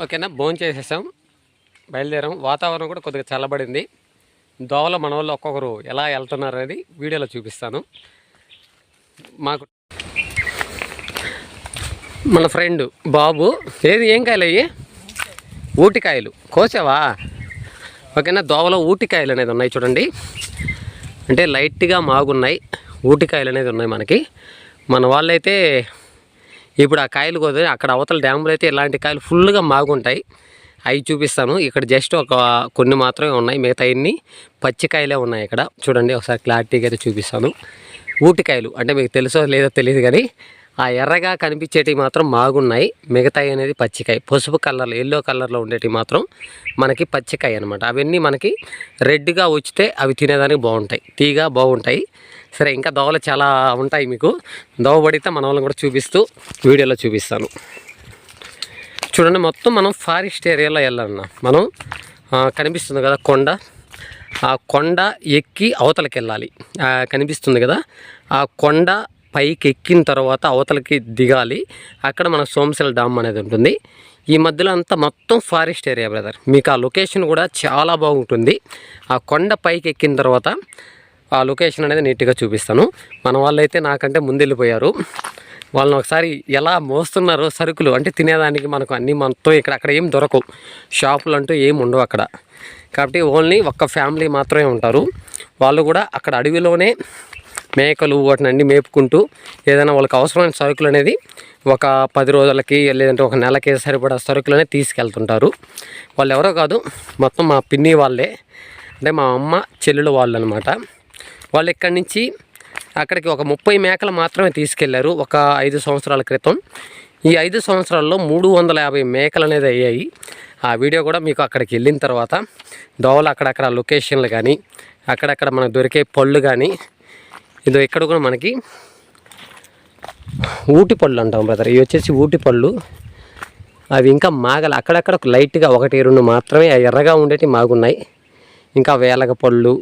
ఓకేనా భోజనం చేసేసాం బయలుదేరాం. వాతావరణం కూడా కొద్దిగా చల్లబడింది. దోవల మన వాళ్ళు ఒక్కొక్కరు ఎలా వెళ్తున్నారు అనేది వీడియోలో చూపిస్తాను. మాకు మన ఫ్రెండ్ బాబు ఏది ఏం కాయలు అయ్యి? ఊటికాయలు. కోసావా? ఓకేనా దోవలో ఊటికాయలు అనేది ఉన్నాయి చూడండి. అంటే లైట్గా మాగున్నాయి. ఊటికాయలు అనేది ఉన్నాయి మనకి. మన వాళ్ళైతే ఇప్పుడు ఆ కాయలు కుదిరి అక్కడ అవతల డ్యాములు అయితే ఇలాంటి కాయలు ఫుల్గా మాగుంటాయి. అవి చూపిస్తాను. ఇక్కడ జస్ట్ ఒక కొన్ని మాత్రమే ఉన్నాయి. మిగతా అన్ని పచ్చికాయలే ఉన్నాయి ఇక్కడ. చూడండి ఒకసారి క్లారిటీగా అయితే చూపిస్తాను. ఊటికాయలు అంటే మీకు తెలుసో లేదో తెలియదు కానీ ఆ ఎర్రగా కనిపించేటివి మాత్రం మాగున్నాయి. మిగతాయి అనేది పచ్చికాయ పసుపు కలర్లో ఎల్లో కలర్లో ఉండేటివి మాత్రం మనకి పచ్చికాయ అనమాట అవన్నీ మనకి రెడ్గా వచ్చితే అవి తినేదానికి బాగుంటాయి. తీగా బాగుంటాయి. సరే ఇంకా దోవలు చాలా ఉంటాయి మీకు. దోవ పడితే మన వాళ్ళని కూడా చూపిస్తూ వీడియోలో చూపిస్తాను. చూడండి మొత్తం మనం ఫారెస్ట్ ఏరియాలో వెళ్ళాలన్న. మనం కనిపిస్తుంది కదా కొండ. ఆ కొండ ఎక్కి అవతలకి వెళ్ళాలి. కనిపిస్తుంది కదా. ఆ కొండ పైకి ఎక్కిన తర్వాత అవతలకి దిగాలి. అక్కడ మన సోమశిల డామ్ అనేది ఉంటుంది. ఈ మధ్యలో అంతా మొత్తం ఫారెస్ట్ ఏరియా బ్రదర్. మీకు ఆ లొకేషన్ కూడా చాలా బాగుంటుంది. ఆ కొండ పైకి ఎక్కిన తర్వాత ఆ లొకేషన్ అనేది నీట్గా చూపిస్తాను. మన వాళ్ళైతే నాకంటే ముందెళ్ళిపోయారు. వాళ్ళని ఒకసారి ఎలా మోస్తున్నారో సరుకులు అంటే తినేదానికి మనకు అన్నీ మనతో ఇక్కడ అక్కడ ఏం దొరకవు. షాపులు అంటూ ఏం ఉండవు అక్కడ. కాబట్టి ఓన్లీ ఒక్క ఫ్యామిలీ మాత్రమే ఉంటారు. వాళ్ళు కూడా అక్కడ అడవిలోనే మేకలు వాటిని అన్నీ మేపుకుంటూ ఏదైనా వాళ్ళకి అవసరమైన సరుకులు అనేది ఒక పది రోజులకి లేదంటే ఒక నెలకి సరిపడా సరుకులు అనేది తీసుకెళ్తుంటారు. వాళ్ళు ఎవరో కాదు మొత్తం మా పిన్ని వాళ్ళే. అంటే మా అమ్మ చెల్లెలు వాళ్ళు అనమాట వాళ్ళు ఇక్కడి నుంచి అక్కడికి ఒక ముప్పై మేకలు మాత్రమే తీసుకెళ్ళారు ఒక ఐదు సంవత్సరాల క్రితం. ఈ ఐదు సంవత్సరాల్లో మూడు వందల యాభై మేకలు అనేది అయ్యాయి. ఆ వీడియో కూడా మీకు అక్కడికి వెళ్ళిన తర్వాత దోవలు అక్కడక్కడ లొకేషన్లు కానీ అక్కడక్కడ మనకు దొరికే పళ్ళు కానీ ఇదో ఇక్కడ కూడా మనకి ఊటి పళ్ళు అంటాం బ్రదర్ ఇవి వచ్చేసి ఊటి పళ్ళు. అవి ఇంకా మాగలు అక్కడక్కడ లైట్గా ఒకటి రెండు మాత్రమే ఎర్రగా ఉండేవి మాగున్నాయి. ఇంకా వేలగ పళ్ళు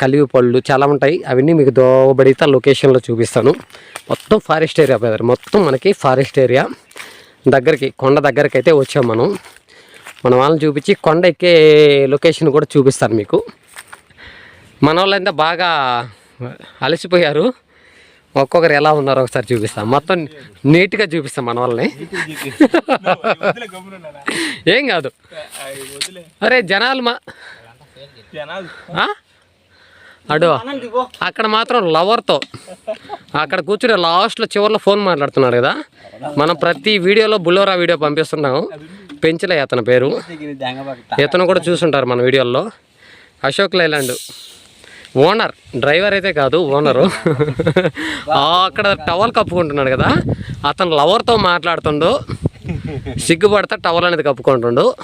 కలివి పళ్ళు చాలా ఉంటాయి. అవన్నీ మీకు దోబడితే లొకేషన్లో చూపిస్తాను. మొత్తం ఫారెస్ట్ ఏరియా బ్రదర్. మొత్తం మనకి ఫారెస్ట్ ఏరియా. దగ్గరికి కొండ దగ్గరికి అయితే వచ్చాం మనం. మన వాళ్ళని చూపించి కొండ ఎక్కే లొకేషన్ కూడా చూపిస్తాను మీకు. మన వాళ్ళంతా బాగా అలసిపోయారు. ఒక్కొక్కరు ఎలా ఉన్నారో ఒకసారి చూపిస్తాం మొత్తం నీట్గా చూపిస్తాం మన వాళ్ళని. ఏం కాదు. అరే జనాలు మా? అడు. అక్కడ మాత్రం లవర్తో. అక్కడ కూర్చుని లాస్ట్లో చివరిలో ఫోన్ మాట్లాడుతున్నాడు కదా. మనం ప్రతి వీడియోలో బుల్లోరా వీడియో పంపిస్తున్నాము. పెంచలే అతని పేరు. ఇతను కూడా చూసుంటారు మన వీడియోల్లో. అశోక్ లైలాండ్. ఓనర్ డ్రైవర్ అయితే కాదు ఓనరు. అక్కడ టవల్ కప్పుకుంటున్నాడు కదా. అతను లవర్తో మాట్లాడుతుండు. సిగ్గుపడతా టవల్ అనేది కప్పుకుంటుండు.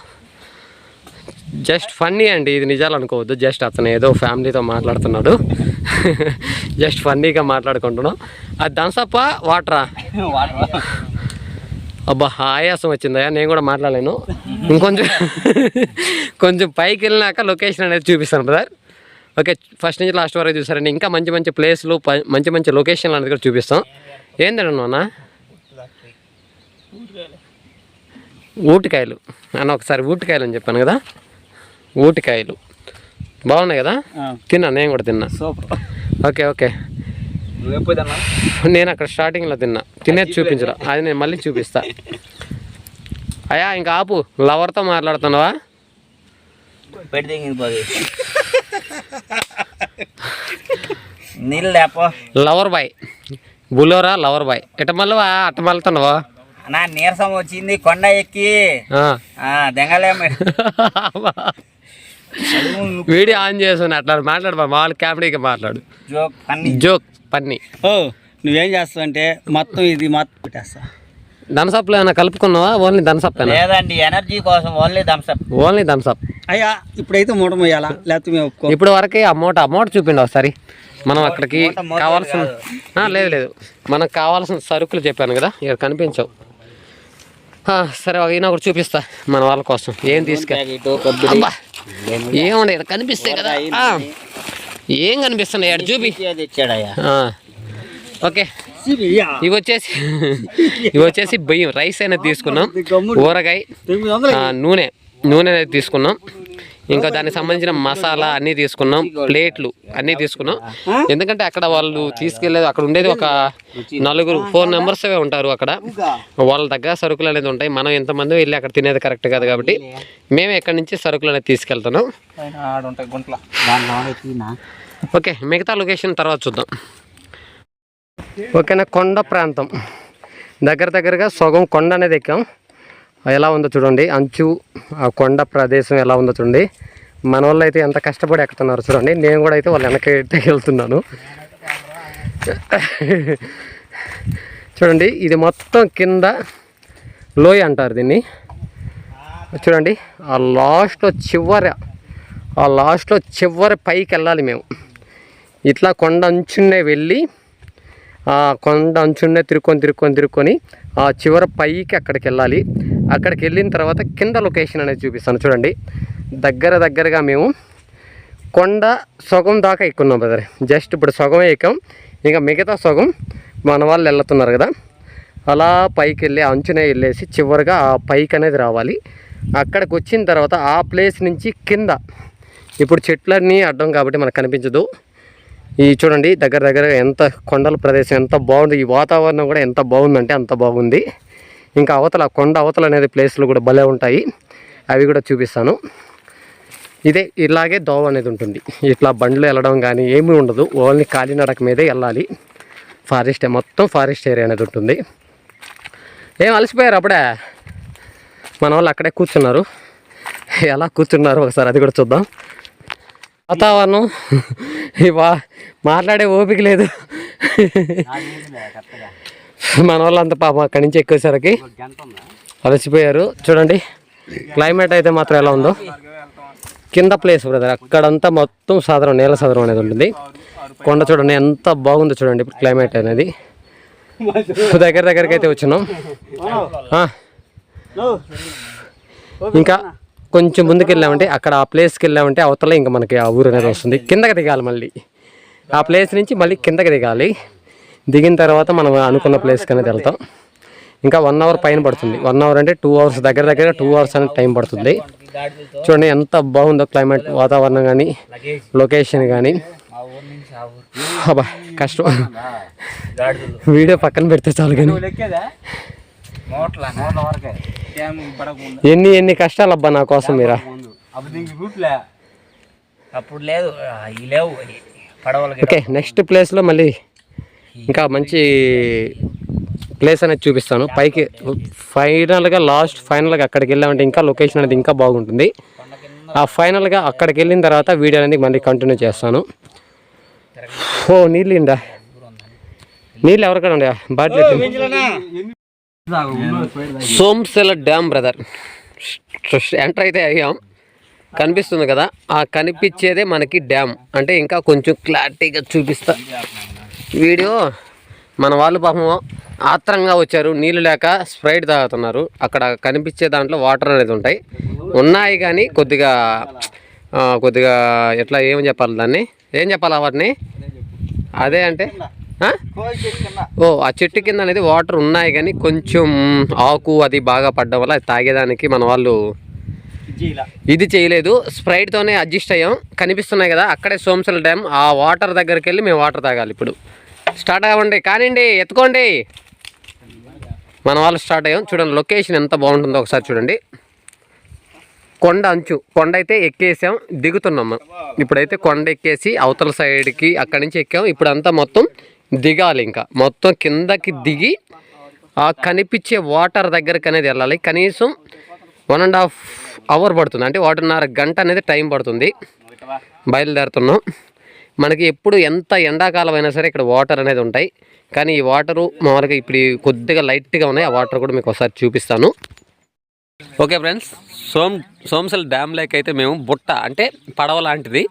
జస్ట్ ఫన్నీ అండి ఇది నిజాలు అనుకోవద్దు. జస్ట్ అతను ఏదో ఫ్యామిలీతో మాట్లాడుతున్నాడు. జస్ట్ ఫన్నీగా మాట్లాడుకుంటున్నాం. అది థమ్సప్ప వాటరా? అబ్బా ఆయాసం వచ్చిందయ్యా నేను కూడా మాట్లాడలేను. ఇంకొంచెం కొంచెం పైకి వెళ్ళినాక లొకేషన్ అనేది చూపిస్తాను బ్రదర్. ఓకే ఫస్ట్ నుంచి లాస్ట్ వరకు చూసారండి. ఇంకా మంచి మంచి ప్లేస్లు మంచి మంచి లొకేషన్లు అనేది కూడా చూపిస్తాం. ఏందండి అన్న? ఊటికాయలు. అన్న ఒకసారి ఊటికాయలు అని చెప్పాను కదా. ఊటికాయలు. బాగున్నాయి కదా? తిన్నా నేను కూడా తిన్నా. Okay okay. నేను అక్కడ స్టార్టింగ్లో తిన్నా. తినేది చూపించరా. అది నేను మళ్ళీ చూపిస్తా. అయ్యా ఇంకా ఆపు. లవర్తో మాట్లాడుతున్నావా? Lover boy. బులోరా lover boy. ఎట మళ్ళవా? అట్ట మళ్ళతున్నావా? నా నీరసం వచ్చింది కొండ ఎక్కి. దెంగలేమ. వీడియో ఆన్ చేసుకుని అట్లా మాట్లాడు వాళ్ళు కామెడీగా మాట్లాడు. జోక్ అన్ని జోక్ పన్ని. ఓ నువ్వేం చేస్తావు అంటే మొత్తం ఇది మొత్తం పెట్టేస్తా. ధనసప్లో ఏమైనా కలుపుకున్నావా? ఓన్లీ ధనసప్పేనా లేదండి ఎనర్జీ కోసం ఓన్లీ థమ్స్అప్ ఓన్లీ ధనసప్ అయ్యా ఇప్పుడైతే మూట మొయ్యాలా లేకపోతే మేము ఒప్పుకో. ఇప్పుడు వరకే అమౌంట్ అమౌంట్ చూపిండి ఒకసారి. మనం అక్కడికి మూట కావాల్సిన ఆ, లేదు లేదు. మనకు కావాల్సిన సరుకులు చెప్పాను కదా ఇక్కడ కనిపించవు. ఆ, సరే ఈయన ఒకటి చూపిస్తా మన వాళ్ళ కోసం. ఏం అబ్బా ఏముండే కనిపిస్తాయి కదా. ఏం కనిపిస్తున్నాయి ఇక్కడ చూపి. ఓకే. ఇవి వచ్చేసి ఇవి వచ్చేసి బియ్యం రైస్ అనేది తీసుకున్నాం. ఊరగాయ నూనె. నూనె అనేది తీసుకున్నాం. ఇంకా దానికి సంబంధించిన మసాలా అన్నీ తీసుకున్నాం ప్లేట్లు అన్నీ తీసుకున్నాం. ఎందుకంటే అక్కడ వాళ్ళు తీసుకెళ్ళేది అక్కడ ఉండేది ఒక నలుగురు ఫోర్ నెంబర్స్ ఉంటారు అక్కడ. వాళ్ళ దగ్గర సరుకులు అనేది ఉంటాయి. మనం ఎంతమంది వెళ్ళి అక్కడ తినేది కరెక్ట్ కాదు కాబట్టి మేము ఎక్కడి నుంచి సరుకులు అనేది తీసుకెళ్తున్నాం. ఓకే మిగతా లొకేషన్ తర్వాత చూద్దాం. ఓకేనా కొండ ప్రాంతం. దగ్గర దగ్గరగా సగం కొండ అనేది ఎక్కాం. ఎలా ఉందో చూడండి. అంచు ఆ కొండ ప్రదేశం ఎలా ఉందో చూడండి. మన వాళ్ళు అయితే ఎంత కష్టపడి ఎక్కుతున్నారు చూడండి. నేను కూడా అయితే వాళ్ళు వెనక వెళ్తున్నాను. చూడండి ఇది మొత్తం కింద లోయ అంటారు దీన్ని. చూడండి ఆ లాస్ట్లో చివరి ఆ లాస్ట్లో చివరి పైకి వెళ్ళాలి మేము. ఇట్లా కొండ అంచున్నే వెళ్ళి ఆ కొండ అంచున్నే తిరుక్కొని తిరుక్కొని తిరుక్కొని ఆ చివరి పైకి అక్కడికి వెళ్ళాలి. అక్కడికి వెళ్ళిన తర్వాత కింద లొకేషన్ అనేది చూపిస్తాను. చూడండి. దగ్గర దగ్గరగా మేము కొండ సగం దాకా ఎక్కున్నాం బ్రదర్. జస్ట్ ఇప్పుడు సగమే ఎక్కాం. ఇంకా మిగతా సగం మన వాళ్ళు వెళ్తున్నారు కదా. అలా పైకి వెళ్ళి అంచునే వెళ్ళేసి చివరిగా ఆ పైకి అనేది రావాలి. అక్కడికి వచ్చిన తర్వాత ఆ ప్లేస్ నుంచి కింద ఇప్పుడు చెట్లన్నీ అడ్డం కాబట్టి మనకు కనిపించదు. ఈ చూడండి దగ్గర దగ్గర ఎంత కొండల ప్రదేశం ఎంత బాగుంది. ఈ వాతావరణం కూడా ఎంత బాగుందంటే అంత బాగుంది. ఇంకా అవతల కొండ అవతల అనేది ప్లేస్లు కూడా భలే ఉంటాయి. అవి కూడా చూపిస్తాను. ఇదే ఇలాగే దోవ అనేది ఉంటుంది. ఇట్లా బండ్లు వెళ్ళడం కానీ ఏమీ ఉండదు. ఓన్లీ కాలినడక మీదే వెళ్ళాలి. ఫారెస్ట్ మొత్తం ఫారెస్ట్ ఏరియా అనేది ఉంటుంది. ఏం అలసిపోయారు అప్పుడే? మన వాళ్ళు అక్కడే కూర్చున్నారు. ఎలా కూర్చున్నారు ఒకసారి అది కూడా చూద్దాం. వాతావరణం ఇవా మాట్లాడే ఓపిక లేదు. మన వాళ్ళంతా పాపం అక్కడి నుంచి ఎక్కువేసరికి అలసిపోయారు. చూడండి క్లైమేట్ అయితే మాత్రం ఎలా ఉందో. కింద ప్లేస్ బ్రదర్ అక్కడంతా మొత్తం సాధారణ నేల సాధారణ అనేది ఉంటుంది. కొండ చూడండి ఎంత బాగుందో చూడండి ఇప్పుడు క్లైమేట్ అనేది. దగ్గర దగ్గరికి అయితే వచ్చినాం. ఇంకా కొంచెం ముందుకు వెళ్ళామంటే అక్కడ ఆ ప్లేస్కి వెళ్ళామంటే అవతల ఇంకా మనకి ఆ ఊరు అనేది వస్తుంది. కిందకి దిగాలి మళ్ళీ. ఆ ప్లేస్ నుంచి మళ్ళీ కిందకి దిగాలి. దిగిన తర్వాత మనం అనుకున్న ప్లేస్కి అనేది వెళ్తాం. ఇంకా వన్ అవర్ పైన పడుతుంది. వన్ అవర్ అంటే టూ అవర్స్ దగ్గర దగ్గర టూ అవర్స్ అనేది టైం పడుతుంది. చూడండి ఎంత బాగుందో క్లైమేట్ వాతావరణం కానీ లొకేషన్ కానీ అబ్బా కష్టం. వీడియో పక్కన పెడితే చాలు కానీ. ఎన్ని ఎన్ని కష్టాలు అబ్బా నా కోసం మీరా? అప్పుడు లేదు లేవు ఓకే నెక్స్ట్ ప్లేస్లో మళ్ళీ ఇంకా మంచి ప్లేస్ అనేది చూపిస్తాను. పైకి ఫైనల్గా లాస్ట్ ఫైనల్గా అక్కడికి వెళ్ళామంటే ఇంకా లొకేషన్ అనేది ఇంకా బాగుంటుంది. ఆ ఫైనల్గా అక్కడికి వెళ్ళిన తర్వాత వీడియో అనేది మళ్ళీ కంటిన్యూ చేస్తాను. ఓ నీళ్ళు ఇండా నీళ్ళు ఎవరికడ ఉండే bottle Somasila dam brother. Enter అయితే అయ్యాం. కనిపిస్తుంది కదా ఆ కనిపించేదే మనకి డ్యామ్. అంటే ఇంకా కొంచెం క్లారిటీగా చూపిస్తా. వీడియో మన వాళ్ళు పాపం ఆత్రంగా వచ్చారు నీళ్ళు లేక స్ప్రైట్ తాగుతున్నారు. అక్కడ కనిపించే దాంట్లో వాటర్ అనేది ఉంటాయి. ఉన్నాయి కానీ కొద్దిగా కొద్దిగా ఎట్లా ఏం చెప్పాలి దాన్ని? ఏం చెప్పాలి వాటిని? అదే అంటే? ఓ ఆ చెట్టు కింద అనేది వాటర్ ఉన్నాయి కానీ కొంచెం ఆకు అది బాగా పడ్డం వల్ల అది తాగేదానికి మన వాళ్ళు ఇది చేయలేదు. స్ప్రైట్తోనే అడ్జస్ట్ అయ్యాం. కనిపిస్తున్నాయి కదా అక్కడే సోమసల డ్యామ్. ఆ వాటర్ దగ్గరికి వెళ్ళి మేము వాటర్ తాగాలి ఇప్పుడు. స్టార్ట్ అవ్వండి. కానివ్వండి ఎత్తుకోండి. మన వాళ్ళు స్టార్ట్ అయ్యాం. చూడండి లొకేషన్ ఎంత బాగుంటుందో ఒకసారి చూడండి. కొండ అంచు. కొండ అయితే ఎక్కేసాం దిగుతున్నాం. మనం. ఇప్పుడైతే కొండ ఎక్కేసి అవతల సైడ్కి అక్కడి నుంచి ఎక్కాం. ఇప్పుడు అంతా మొత్తం దిగాలి ఇంకా. మొత్తం కిందకి దిగి ఆ కనిపించే వాటర్ దగ్గరికి అనేది వెళ్ళాలి. కనీసం వన్ అండ్ హాఫ్ అవర్ పడుతుంది. అంటే ఒకటిన్నర గంట అనేది టైం పడుతుంది. బయలుదేరుతున్నాం. మనకి ఎప్పుడు ఎంత ఎండాకాలం అయినా సరే ఇక్కడ వాటర్ అనేది ఉంటాయి. కానీ ఈ వాటరు మామూలుగా ఇప్పుడు కొద్దిగా లైట్గా ఉన్నాయి. ఆ వాటర్ కూడా మీకు ఒకసారి చూపిస్తాను. ఓకే ఫ్రెండ్స్ సోమ్ సోమసల్ డ్యామ్ లేక్ అయితే మేము బుట్ట అంటే పడవ లాంటిది.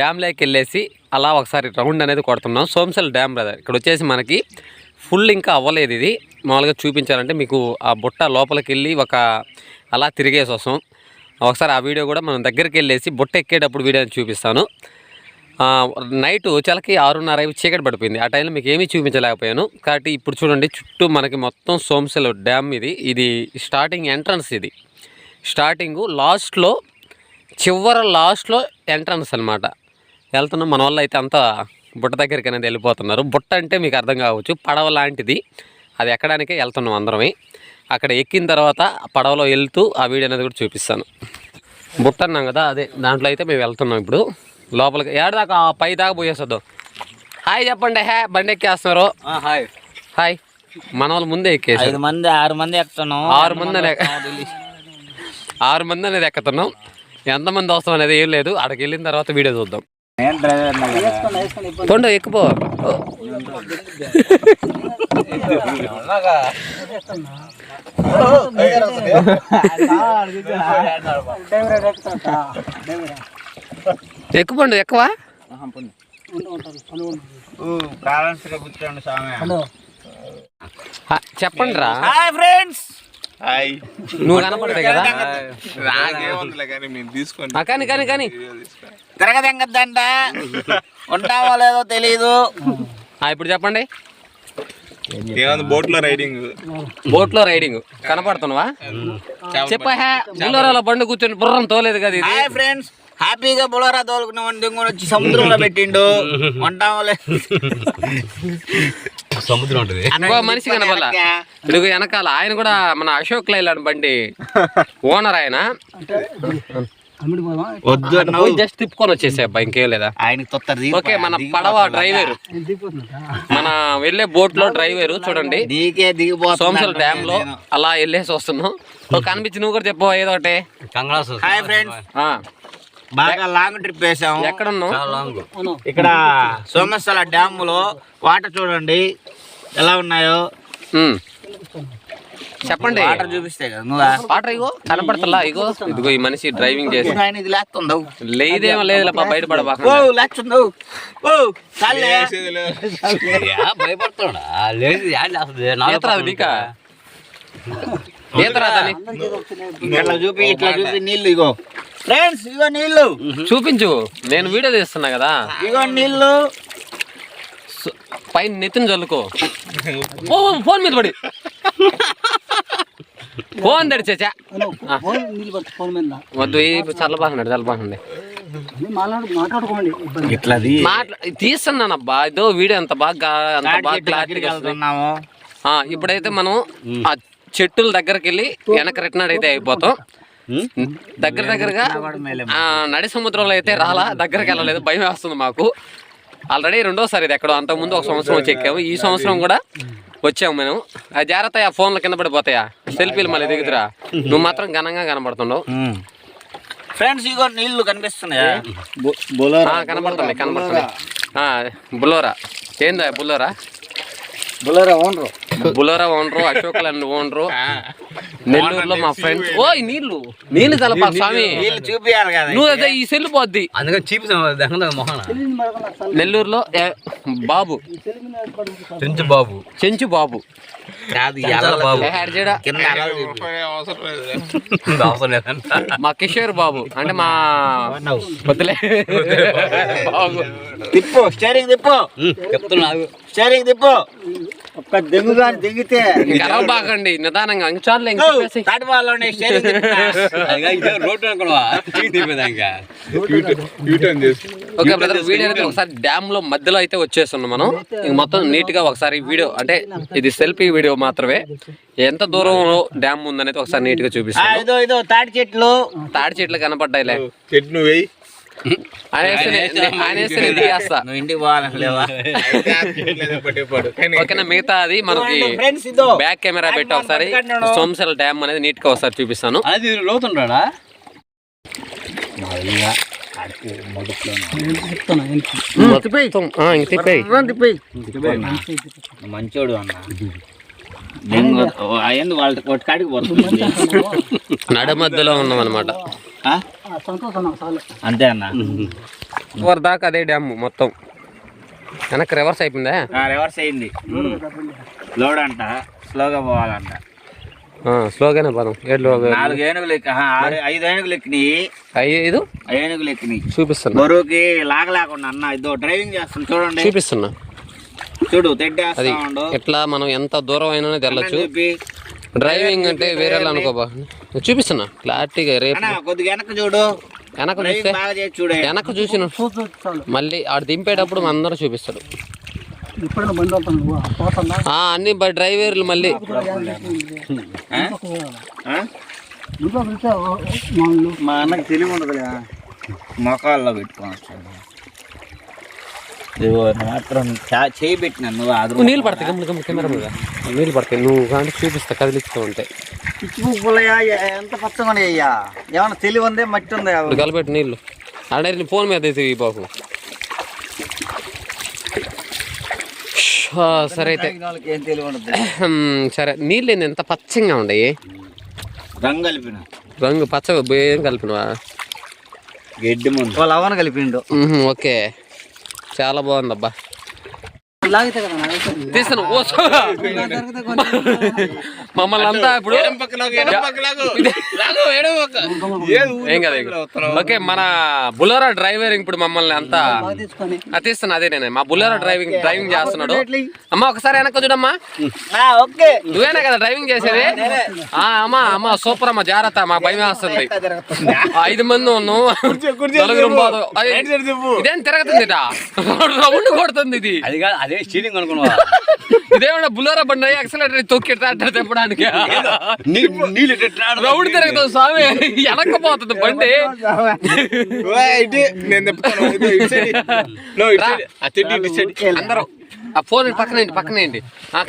డ్యామ్ లేక్ వెళ్ళేసి అలా ఒకసారి రౌండ్ అనేది కొడుతున్నాం. సోమసల్ డ్యామ్ బ్రదర్ ఇక్కడ వచ్చేసి మనకి ఫుల్ ఇంకా అవ్వలేదు ఇది. మామూలుగా చూపించాలంటే మీకు ఆ బుట్ట లోపలికి వెళ్ళి ఒక అలా తిరిగేసి వస్తాం. ఒకసారి ఆ వీడియో కూడా మనం దగ్గరికి వెళ్ళేసి బుట్ట ఎక్కేటప్పుడు వీడియో చూపిస్తాను. నైట్ చలకి ఆరున్నర చీకటి పడిపోయింది. ఆ టైంలో మీకు ఏమీ చూపించలేకపోయాను. కాబట్టి ఇప్పుడు చూడండి చుట్టూ మనకి మొత్తం సోమశిల డ్యామ్ ఇది. ఇది స్టార్టింగ్ ఎంట్రన్స్ ఇది. స్టార్టింగు లాస్ట్లో చివర లాస్ట్లో ఎంట్రన్స్ అనమాట వెళ్తున్నాం. మన వల్ల అయితే అంతా బుట్ట దగ్గరికి అనేది వెళ్ళిపోతున్నారు. బుట్ట అంటే మీకు అర్థం కావచ్చు పడవ లాంటిది. అది ఎక్కడానికే వెళ్తున్నాం అందరమే. అక్కడ ఎక్కిన తర్వాత పడవలో వెళ్తూ ఆ వీడియో అనేది కూడా చూపిస్తాను. బుట్ట అన్నాం కదా అదే దాంట్లో అయితే మేము వెళ్తున్నాం ఇప్పుడు. లోపలికి. ఏడదాకా పై దాకా పోయేసొద్దు. హాయ్ చెప్పండి. హే బండి ఎక్కేస్తున్నారు. హాయ్. హాయ్. మన వాళ్ళు ముందే ఎక్కేసారు ఐదు మంది ఆరు మంది ఎక్కుతున్నాం. ఆరు మంది ఆరు మంది అనేది ఎక్కుతున్నాం. ఎంతమంది వస్తాం అనేది ఏం లేదు. అక్కడికి వెళ్ళిన తర్వాత వీడియో చూద్దాం. తొండ ఎక్కుపో. ఎక్కువ కూర్చోండి స్వామి. చెప్పండి రా హాయ్ ఫ్రెండ్స్. హాయ్. నువ్వు కనపడదే కదా? కానీ కానీ కానీ కానీ. తిరగదెంగద్దంట. ఉంటావో లేదో తెలీదు. ఆ, ఇప్పుడు చెప్పండి. బోట్లో రైడింగ్. బోట్లో రైడింగ్. కనపడుతున్నావా? చెప్పా. హే. బుల్లరాలో బండి కూర్చొని బుర్రం తోలేదు కదా ఇది. Hi friends. హ్యాపీగా బులోరా తోలుకునే వాడిని దింగుని వచ్చి సముద్రంలో పెట్టిండు. లేదు సముద్రం ఉంటుంది. మనిషి ఇదిగో వెనకాల ఆయన కూడా మన అశోక్ లైలాండ్ బండి. ఓనర్ ఆయన. వద్దు జస్ట్ తిప్పుకొని వచ్చేసా అబ్బాయి ఇంకేం లేదా? ఆయనకి తొత్తరు ఓకే మన పడవ డ్రైవర్. మన వెళ్ళే బోట్లో డ్రైవర్ చూడండి. సోమసల్ డ్యామ్లో అలా వెళ్ళేసి వస్తున్నాం. కనిపించి నువ్వు కూడా చెప్పు ఏదో ఒకటి? హాయ్ ఫ్రెండ్స్ బాగా లాంగ్ ట్రిప్ వేసాం. ఎక్కడున్నావు? లాంగ్ ఇక్కడ సోమస్థల డ్యామ్లో వాటర్ చూడండి ఎలా ఉన్నాయో. చెప్పండి. వాటర్ చూపిస్తే కదా నువ్వు? వాటర్ ఇగో కనపడతలా ఇగో. ఇదిగో ఈ మనిషి డ్రైవింగ్ చేసి. ఆయన ఇది లేస్తుండవు లేదేమో లేదు బయటపడబా ఓ ఓ చాలే. లేదు నీకా. ఇట్లా చూపి ఇట్లా చూపి నీళ్ళు ఇగో. ఫ్రెండ్స్ ఇగో నీళ్ళు చూపించు. నేను వీడియో తీస్తున్నా కదా. ఇగో నీళ్ళు సు- పైన నెత్తిన చల్లుకో. ఓ ఫోన్ మీద పడి. ఫోన్ తడిచేచా వద్దు ఈ చల్లబాకండి చల్లబాకండి ఇట్లది. మాట్లా తీస్తున్నానబ్బా ఇదో వీడియో అంత బాగా అంత బాగా క్లారిటీగా ఇప్పుడైతే మనం ఆ చెట్టుల దగ్గరికి వెళ్ళి వెనక రిటర్న్ అయితే అయిపోతాం. దగ్గర దగ్గరగా ఆ, నడి సముద్రంలో అయితే రాలా దగ్గరికి వెళ్ళలేదు భయం వేస్తుంది మాకు. ఆల్రెడీ రెండోసారి ఇది ఎక్కడో అంతకుముందు ఒక సంవత్సరం వచ్చి ఎక్కాము. ఈ సంవత్సరం కూడా వచ్చాము మేము. ఆ జాగ్రత్త ఆ ఫోన్లు కింద పడిపోతాయా? సెల్ఫీలు మళ్ళీ దిగుతురా? నువ్వు మాత్రం ఘనంగా కనబడుతున్నావు. ఫ్రెండ్స్ ఇగో నీళ్ళు కనిపిస్తున్నాయా? ఆ, కనబడుతున్నాయి కనబడుతున్నాయి. ఆ, బులోరా. ఏందా Bolero? Bolero owner. Bolero owner Ashok Leyland owner. నెల్లూరులో మా ఫ్రెండ్స్ ఓ నీళ్ళు నీళ్ళు చల్లపా స్వామి. చూపియాలి కదా నువ్వు అదే ఈ సెల్ పోద్ది. అందుకని చీప్ దగ్గర మొహన నెల్లూరులో ఏ- బాబు. చెంచు బాబు. చెంచు బాబు. మా కిషోర్ బాబు. అంటే మా వద్దులే బాబు తిప్పు స్టీరింగ్ తిప్పు. చెప్తున్నావు స్టీరింగ్ తిప్పు. ఒక్క దెంగుగా దిగితే నిదానంగా ఇంక చాలు ఇంక తిప్పేసి. తాటి వాళ్ళని స్టీరింగ్ తిప్పినా. రోడ్డు అనుకోవా తిప్పిందా ఇంకా? యూటర్న్ చేసి. ఓకే బ్రదర్ వీడియో అయితే ఒకసారి డ్యామ్లో మధ్యలో అయితే వచ్చేస్తున్నాం మనం. ఇంక మొత్తం నీట్గా ఒకసారి వీడియో అంటే ఇది సెల్ఫీ వీడియో మాత్రమే. ఎంత దూరంలో డ్యామ్ ఉందనేది ఒకసారి నీట్గా ఆ, చూపిస్తాను ఇదో ఇదో తాటి చెట్లు. తాడి చెట్లు కనపడ్డాయిలే. చెట్టు నువ్వు వేయి. మిగతా అది మనకి ఫ్రెండ్స్ ఇదో. బ్యాక్ కెమెరా పెట్టి ఒకసారి. సోమశల డ్యామ్ అనేది నీట్గా ఒకసారి చూపిస్తాను. అది లోతుంటాడా. మంచోడు అన్న. దెంగు అయ్యింది వాళ్ళ ఒకటి కాడికి పోతుంది నడ మధ్యలో ఉన్నాం అనమాట ఆ? అంతే అన్న. ఫోర్ దాకా అదే డ్యామ్ మొత్తం. వెనక్కి రివర్స్ అయిపోయిందా? రివర్స్ అయింది. లోడ్ అంట. స్లోగా పోవాలంట. స్లోగానే పదం. ఏళ్ళు నాలుగు ఏనుగులు ఎక్కి ఆహా, ఆరు ఐదు ఏనుగులు ఎక్కినాయి. ఐదు ఏనుగులు ఎక్కినాయి. చూపిస్తున్నా. బరువుకి లాగలేకుండా అన్న ఇదో డ్రైవింగ్ చేస్తాను చూడండి. చూపిస్తున్నా. చూడు తెడ్డేస్తా ఎట్లా మనం ఎంత దూరం అయినా తెల్లచ్చు. చూపి డ్రైవింగ్ అంటే వేరే వాళ్ళు అనుకోబా? చూపిస్తున్నా క్లారిటీగా రేపు వెనక చూడు. వెనక చూస్తే చూసిన మళ్ళీ ఆడు దింపేటప్పుడు అందరూ చూపిస్తాడు. ఆ, అన్ని బ- డ్రైవర్లు మళ్ళీ? మా అన్నకి తెలివి ఉండదు మొఖాల్లో పెట్టుకోవచ్చు నువ్వు మాత్రం చా- చేయి పెట్టిన నువ్వు అది నీళ్ళు పడతాయి. గమ్ములు గమ్ములు కెమెరా మీద. నీళ్ళు పడతాయి. నువ్వు కానీ చూపిస్తా కదిలిస్తూ ఉంటాయి ఎంత పచ్చమని అయ్యా ఏమన్నా తెలివి ఉందే మట్టి ఉందా కలిపెట్టి నీళ్ళు. నీ ఫోన్ మీద అయితే ఈ బాబు. సరే అయితే. సరే. నీళ్ళు ఎంత పచ్చగా ఉండయి రంగు కలిపిన. రంగు పచ్చ ఏం కలిపినవా? గడ్డి ముందు. వాళ్ళు అవన కలిపిండు. ఓకే. చాలా బాగుందబ్బా. తీస్తాను మమ్మల్ని అంతా ఇప్పుడు ఏం కదా ఓకే మన బులోరా డ్రైవర్ ఇప్పుడు మమ్మల్ని అంతా ఆ, తీస్తున్నా అదే నేను. మా బులోరా డ్రైవింగ్ డ్రైవింగ్ చేస్తున్నాడు. అమ్మా ఒకసారి వెనక చూడమ్మా. ఓకే. నువ్వేనా కదా డ్రైవింగ్ చేసేది? ఆ అమ్మా అమ్మా సూపర్ అమ్మా జాగ్రత్త మా భయం వేస్తుంది. ఐదు మంది ఉన్నాం. నలుగురు ఇదేం తిరగతుంది రౌండ్ కొడుతుంది ఇది. అది కాదు అదే స్టీరింగ్ అనుకున్నావా? ఇదేమన్నా బులోరా బండి తెప్పడానికి రౌండ్ స్వామి. వెనక్కపోతుంది బండి. నేను. ఆ చెట్టు ఇటు సైడ్. అందరూ. ఆ ఫోన్ పక్కన ఏంటి పక్కన ఏంటి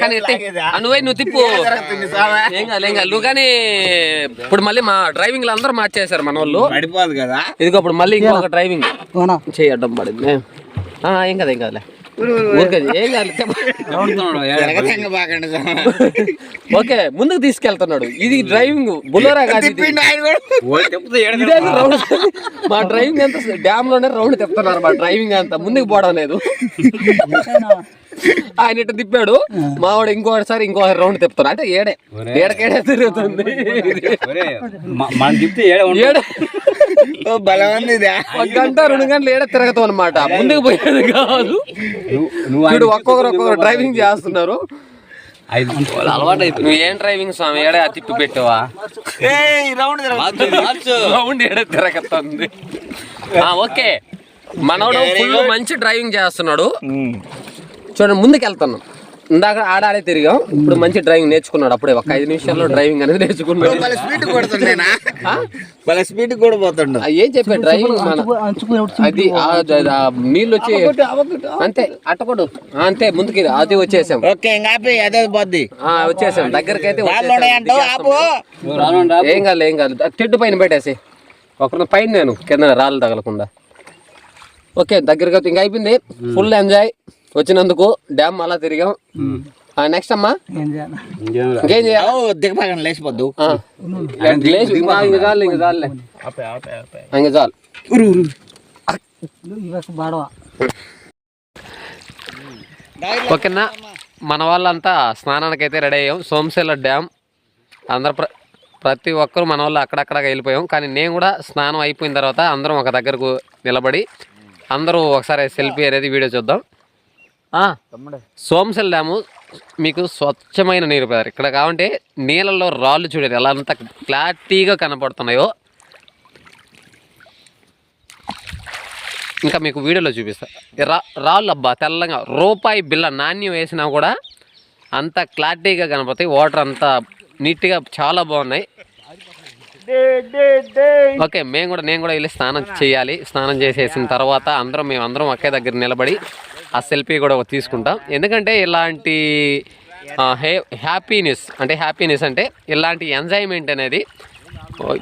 కానీ నువ్వే నువ్వు తిప్పు. ఏం కాదు ఏం కాదు. నువ్వు కానీ ఇప్పుడు మళ్ళీ మా డ్రైవింగ్ అందరూ మార్చేశారు మన వాళ్ళు. పడిపోదు కదా. ఇదిగో ఇప్పుడు మళ్ళీ ఇంకొక డ్రైవింగ్. చేయడం పడింది. ఆ, ఏం కదా ఏం కాదులే. ఓకే ముందుకు తీసుకెళ్తున్నాడు. ఇది డ్రైవింగ్ బులోరా కాదు రౌండ్. మా డ్రైవింగ్ అంతా డ్యామ్లోనే రౌండ్ తిప్పుతున్నారు మా డ్రైవింగ్ అంతా. ముందుకు పోవడం లేదు. ఆయన ఇట్లా తిప్పాడు. మావాడు ఇంకోసారి ఇంకో రౌండ్ తిప్పుతాడు అంటే ఏడే. ఏడకేడే తిరుగుతుంది. మనం ఏడ ఏడే. బలవంది ఇదా ఒక గంట రెండు గంటలు ఏడే తిరగతాం అనమాట ముందుకు పోయేది కాదు. చూడు ఒక్కొక్కరు ఒక్కొక్కరు డ్రైవింగ్ చేస్తున్నారు. అలవాటు నువ్వు ఏం డ్రైవింగ్ స్వామి? ఏడే తిప్పి పెట్టావా? రౌండ్ ఏడే తిరగతుంది? ఆ, ఓకే. మనోడు ఫుల్ మంచి డ్రైవింగ్ చేస్తున్నాడు. చూడండి ముందుకు వెళ్తున్నాం ఇందాక ఆడాడే తిరిగాం. ఇప్పుడు మంచి డ్రైవింగ్ నేర్చుకున్నాడు. అప్పుడే ఒక ఐదు నిమిషాల్లో డ్రైవింగ్ అనేది నేర్చుకున్నాడు. స్పీడ్ కూడా పోతుండు. ఏం చెప్పా డ్రైవింగ్ మన అది ఆ, అది, ఆ, నీళ్ళు వచ్చి అంతే అట్టకొడు ఆ, అంతే ముందుకి అది వచ్చేసాం. ఓకే అదే పోద్ది. ఆ, వచ్చేసాం. దగ్గరికి అయితే ఏం కాదు ఏం కాదు. తెడ్డు పైన పెట్టేసి. ఒకరిని పైన నేను కింద రాళ్ళు తగలకుండా. ఓకే దగ్గరగా ఇంకా అయిపోయింది. Full enjoy. వచ్చినందుకు డ్యామ్ అలా తిరిగాం. నెక్స్ట్ అమ్మా? ఇంకేం చేయాలి? దిగపాకండి లేచిపోద్దు. లేచి, ఇంకా ఇంక చాలు. ఇంక చాలులే ఇంక చాలు ఓకేనా మన వాళ్ళంతా స్నానానికి అయితే రెడీ అయ్యాం. సోమశిల డ్యామ్. అందరు ప్ర ప్రతి ఒక్కరు మన వాళ్ళు అక్కడక్కడ వెళ్ళిపోయాం. కానీ నేను కూడా స్నానం అయిపోయిన తర్వాత అందరం ఒక దగ్గరకు నిలబడి అందరూ ఒకసారి సెల్ఫీ అనేది వీడియో చూద్దాం. ఆ, సోమశిల డ్యాము మీకు స్వచ్ఛమైన నీరు పెదారు ఇక్కడ కావంటే నీళ్ళల్లో రాళ్ళు చూడారు ఎలా అంత క్లారిటీగా కనపడుతున్నాయో. ఇంకా మీకు వీడియోలో చూపిస్తా. రా రాళ్ళు అబ్బా తెల్లగా రూపాయి బిల్ల నాణ్యం వేసినా కూడా అంత క్లారిటీగా కనపడతాయి. వాటర్ అంతా నీట్గా చాలా బాగున్నాయి. ఓకే మేము కూడా నేను కూడా వెళ్ళి స్నానం చేయాలి. స్నానం చేసేసిన తర్వాత అందరం మేము అందరం ఒకే దగ్గర నిలబడి ఆ సెల్ఫీ కూడా తీసుకుంటాం. ఎందుకంటే ఇలాంటి హ్యాపీనెస్ అంటే హ్యాపీనెస్ అంటే ఇలాంటి ఎంజాయ్మెంట్ అనేది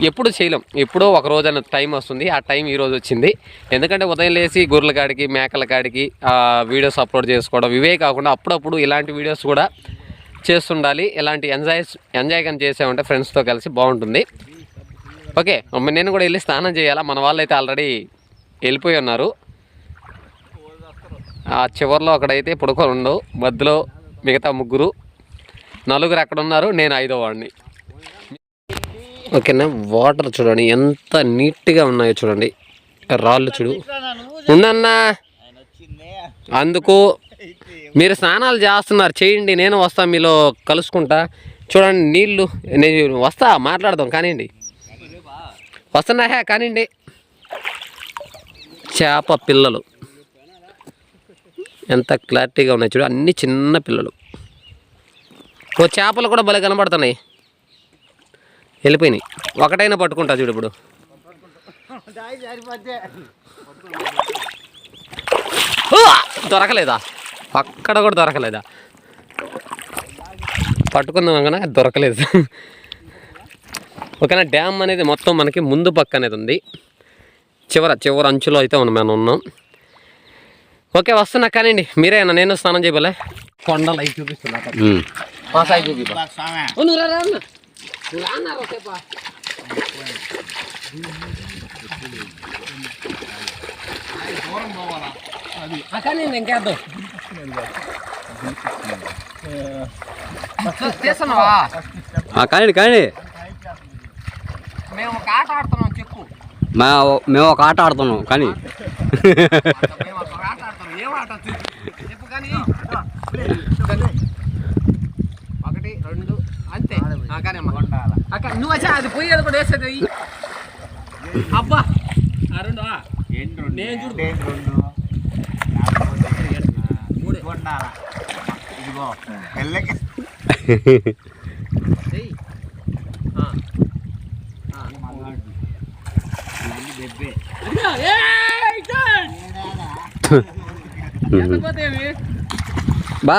ఎప్పుడు చేయలేం. ఎప్పుడో ఒక రోజు అన్న టైం వస్తుంది. ఆ టైం ఈరోజు వచ్చింది. ఎందుకంటే ఉదయం లేచి గొర్రెల కాడికి మేకల కాడికి వీడియోస్ అప్లోడ్ చేసుకోవడం ఇవే కాకుండా అప్పుడప్పుడు ఇలాంటి వీడియోస్ కూడా చేస్తుండాలి. ఇలాంటి ఎంజాయ్ ఎంజాయ్ కానీ చేసామంటే ఫ్రెండ్స్తో కలిసి బాగుంటుంది. ఓకే నేను కూడా వెళ్ళి స్నానం చేయాలా? మన వాళ్ళు అయితే ఆల్రెడీ వెళ్ళిపోయి ఉన్నారు. ఆ చివరిలో ఒకడైతే పుడకలు ఉండవు మధ్యలో మిగతా ముగ్గురు నలుగురు అక్కడ ఉన్నారు నేను ఐదో వాడిని. ఓకేనా? వాటర్ చూడండి ఎంత నీట్గా ఉన్నాయో చూడండి. రాళ్ళు చూడు. ఉందన్నా? అందుకు మీరు స్నానాలు చేస్తున్నారు. చేయండి నేను వస్తా మీలో కలుసుకుంటా. చూడండి నీళ్ళు నేను వస్తా మాట్లాడదాం కానివ్వండి. వస్తున్నా హే కానివ్వండి. చేప పిల్లలు. ఎంత క్లారిటీగా ఉన్నాయి చూడు అన్ని చిన్న పిల్లలు. ఓ చేపలు కూడా భలే కనబడుతున్నాయి. వెళ్ళిపోయినాయి. ఒకటైనా పట్టుకుంటా చూడు ఇప్పుడు. దొరకలేదా? అక్కడ కూడా దొరకలేదా? పట్టుకుందాం కనుక దొరకలేదు. ఓకేనా డ్యామ్ అనేది మొత్తం మనకి ముందు పక్క అనేది ఉంది. చివర చివర అంచులో అయితే మనం ఉన్నాం. ఓకే వస్తున్నా కానివ్వండి. మీరేనా నేను స్నానం చేయబోలే. కొండలు అవి చూపిస్తున్నా. కానీ ఇంకేద్దాం తీస్తున్నావా కానీ కానీ మేము ఒక ఆట ఆడుతున్నాం చెప్పు. మేము ఒక ఆట ఆడుతున్నాం కానీ. ఒకటి రెండు అంతే. కానీ అక్క నువ్వు వచ్చా అది పోయేది కూడా వేసేది. అబ్బా. ఆ రెండు. నేను చూడు. ఆ. ఇదిగో, పోతాయి బా.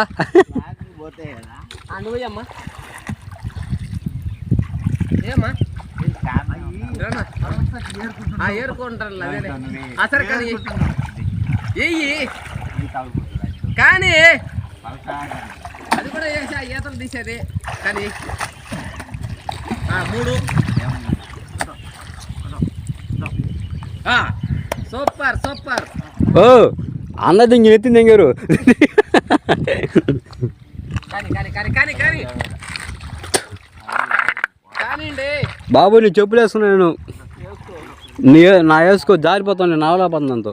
అసలు కానీ ఎయ్యి కానీ అది కూడా వేసి ఈతలు తీసేది. కానీ ఆ, మూడు. Super super. ఓ. అందది ఇంక ఎత్తింది ఎంగారు బాబు నీ చెప్పులు వేసుకున్నా నేను. నీ నా వేసుకో జారిపోతాను నేను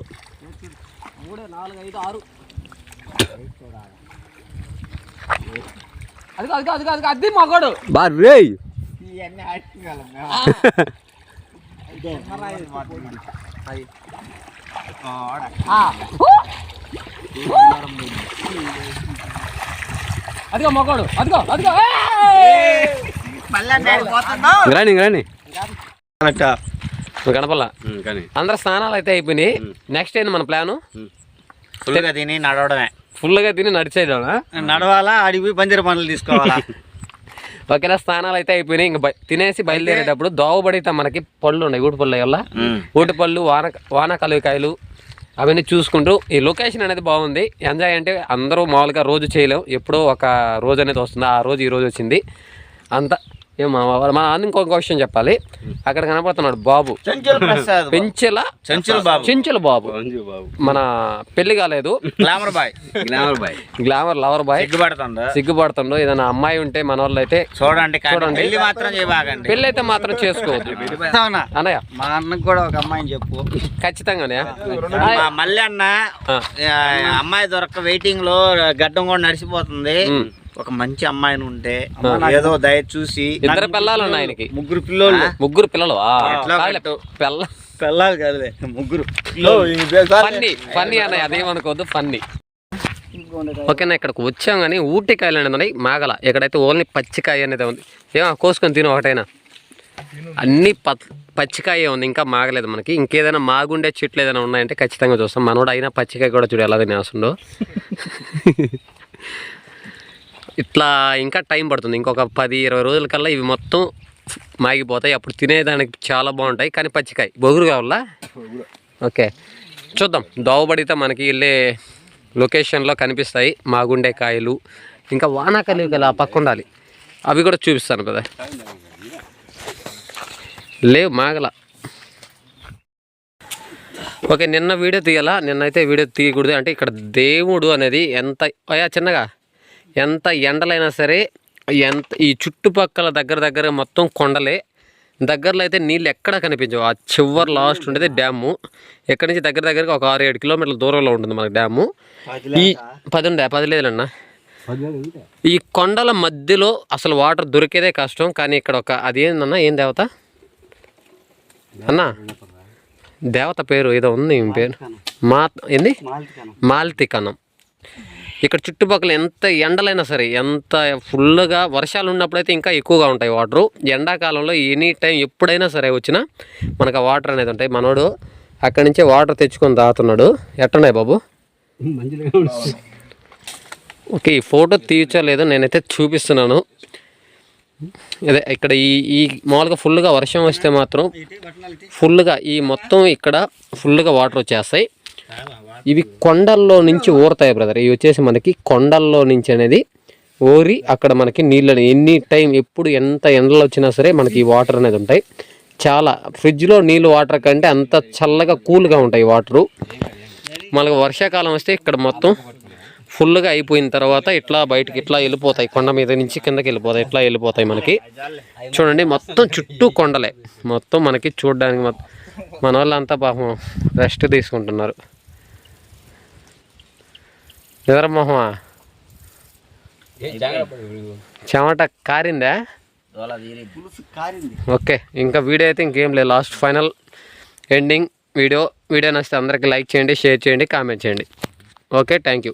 అదిగో అదిగో అది మగోడు. బా రేయ్. ఇవన్నీ ఆడుకోగలం ఆ. అదిగో మగోడు అదిగో అదిగో! రాని రాని. కనపల్లా కానీ. అందరు స్నానాలు అయితే అయిపోయినాయి. నెక్స్ట్ ఏంది మన ప్లాను ఫుల్గా తిని నడవడమే. ఫుల్గా తిని నడిచేయడం నడవాలా అడిగి పందిరి పనులు తీసుకోవాలా? ఓకేనా స్నానాలు అయితే అయిపోయినాయి. ఇంకా తినేసి బయలుదేరేటప్పుడు దోవబడితే మనకి పళ్ళు ఉన్నాయి. ఊటి పళ్ళు వల్ల ఊటి పళ్ళు వాన వాన కలువకాయలు అవన్నీ చూసుకుంటూ ఈ లొకేషన్ అనేది బాగుంది. ఎంజాయ్ అంటే అందరూ మామూలుగా రోజు చేయలేం. ఎప్పుడో ఒక రోజు అనేది వస్తుంది. ఆ రోజు ఈ రోజు వచ్చింది. అంత ఏం మా మా ఇంకొక క్వశ్చన్ చెప్పాలి. అక్కడ కనపడుతున్నాడు బాబు. చంచల్ ప్రసాద్ పెంచెల చంచల్ బాబు. చెంచుల బాబు. బాబు. మన పెళ్ళి కాలేదు. Glamour boy. Glamour boy. Glamour lover boy. సిగ్గుపడుతుందా? సిగ్గుపడుతుండో ఏదైనా అమ్మాయి ఉంటే మన వాళ్ళు అయితే చూడండి. చూడండి. పెళ్ళి మాత్రం చేయబాకండి. పెళ్ళి అయితే మాత్రం చేసుకోవద్దు. అన్నయ్య. మా అన్నకు కూడా ఒక అమ్మాయిని చెప్పు. ఖచ్చితంగానే మా మళ్ళీ అన్న అమ్మాయి దొరక్క వెయిటింగ్లో గడ్డం కూడా నడిచిపోతుంది. ఒక మంచి అమ్మాయిని ఉంటే ఏదో దయ చూసి ఇద్దరు పిల్లలు ఉన్నాయి ఆయనకి. ముగ్గురు పిల్లోళ్ళు. ముగ్గురు పిల్లలు? పిల్ల పిల్లలు కాదులే ముగ్గురు. ఫన్నీ ఫన్నీ అన్నయ్య అదేమనుకోవద్దు ఫన్నీ. ఓకేనా ఇక్కడికి వచ్చాం కానీ ఊటికాయలు అనేది ఉన్నాయి మాగల. ఇక్కడైతే ఓన్లీ పచ్చికాయ అనేది ఉంది. ఏమో కోసుకొని తిను ఒకటైనా. అన్ని పచ్చికాయ ఉంది ఇంకా మాగలేదు మనకి. ఇంకేదైనా మాగుండే చెట్లు ఏదైనా ఉన్నాయంటే ఖచ్చితంగా చూస్తాం. మనోడు అయినా పచ్చికాయ కూడా చూడు ఎలా తినేస్తుండో. ఇట్లా ఇంకా టైం పడుతుంది. ఇంకొక పది ఇరవై రోజుల కల్లా ఇవి మొత్తం మాగిపోతాయి. అప్పుడు తినేదానికి చాలా బాగుంటాయి. కానీ పచ్చికాయ. బొగురు కావాలా? ఓకే. చూద్దాం. దోవబడితే మనకి వెళ్ళే లొకేషన్లో కనిపిస్తాయి. మాగుండే కాయలు ఇంకా వానాకాయలు కదా పక్క ఉండాలి. అవి కూడా చూపిస్తాను కదా. లేవు మాగల. ఓకే నిన్న వీడియో తీయాలా? నిన్నైతే వీడియో తీయకూడదు. అంటే ఇక్కడ దేవుడు అనేది ఎంత అయ్యా చిన్నగా. ఎంత ఎండలైనా సరే ఎంత ఈ చుట్టుపక్కల దగ్గర దగ్గర మొత్తం కొండలే. దగ్గరలో అయితే నీళ్ళు ఎక్కడ కనిపించవు. ఆ చివరి లాస్ట్ ఉండేది డ్యాము. ఎక్కడి నుంచి దగ్గర దగ్గరగా ఒక ఆరు ఏడు కిలోమీటర్ల దూరంలో ఉంటుంది మనకు డ్యాము. ఈ పది ఉండే పది లేదన్నా ఈ కొండల మధ్యలో అసలు వాటర్ దొరికేదే కష్టం. కానీ ఇక్కడ ఒక అది ఏందన్నా ఏం దేవత? అన్నా? దేవత పేరు ఏదో ఉంది పేరు? మా ఏంది? మాల్తికనం. ఇక్కడ చుట్టుపక్కల ఎంత ఎండలైనా సరే ఎంత ఫుల్గా వర్షాలు ఉన్నప్పుడైతే ఇంకా ఎక్కువగా ఉంటాయి వాటరు. ఎండాకాలంలో ఎనీ టైం ఎప్పుడైనా సరే వచ్చినా మనకు ఆ వాటర్ అనేది ఉంటాయి. మనోడు అక్కడి నుంచే వాటర్ తెచ్చుకొని తాగుతున్నాడు. ఎట్టున్నాయి బాబు? ఓకే ఈ ఫోటో తీర్చలేదు నేనైతే చూపిస్తున్నాను. అదే ఇక్కడ ఈ ఈ మామూలుగా ఫుల్గా వర్షం వస్తే మాత్రం ఫుల్గా ఈ మొత్తం ఇక్కడ ఫుల్గా వాటర్ వచ్చేస్తాయి. ఇవి కొండల్లో నుంచి ఊరుతాయి బ్రదర్ ఇవి వచ్చేసి మనకి కొండల్లో నుంచి అనేది ఊరి అక్కడ మనకి నీళ్ళు ఎనీ టైం ఎప్పుడు ఎంత ఎండలు వచ్చినా సరే మనకి ఈ వాటర్ అనేది ఉంటాయి. చాలా ఫ్రిడ్జ్లో నీళ్ళు వాటర్ కంటే అంత చల్లగా కూల్గా ఉంటాయి వాటరు. మనకు వర్షాకాలం వస్తే ఇక్కడ మొత్తం ఫుల్గా అయిపోయిన తర్వాత ఇట్లా బయటకి ఇట్లా వెళ్ళిపోతాయి. కొండ మీద నుంచి కిందకి వెళ్ళిపోతాయి ఇట్లా వెళ్ళిపోతాయి మనకి. చూడండి మొత్తం చుట్టూ కొండలే. మొత్తం మనకి చూడడానికి మొత్తం మన వాళ్ళంతా పాపం రెస్ట్ తీసుకుంటున్నారు. నిద్రమోహమా చెమట కారిందా. ఓకే ఇంకా వీడియో అయితే ఇంకేం లేదు. Last final ending video. Video నచ్చితే అందరికీ లైక్ చేయండి షేర్ చేయండి కామెంట్ చేయండి. Okay thank you.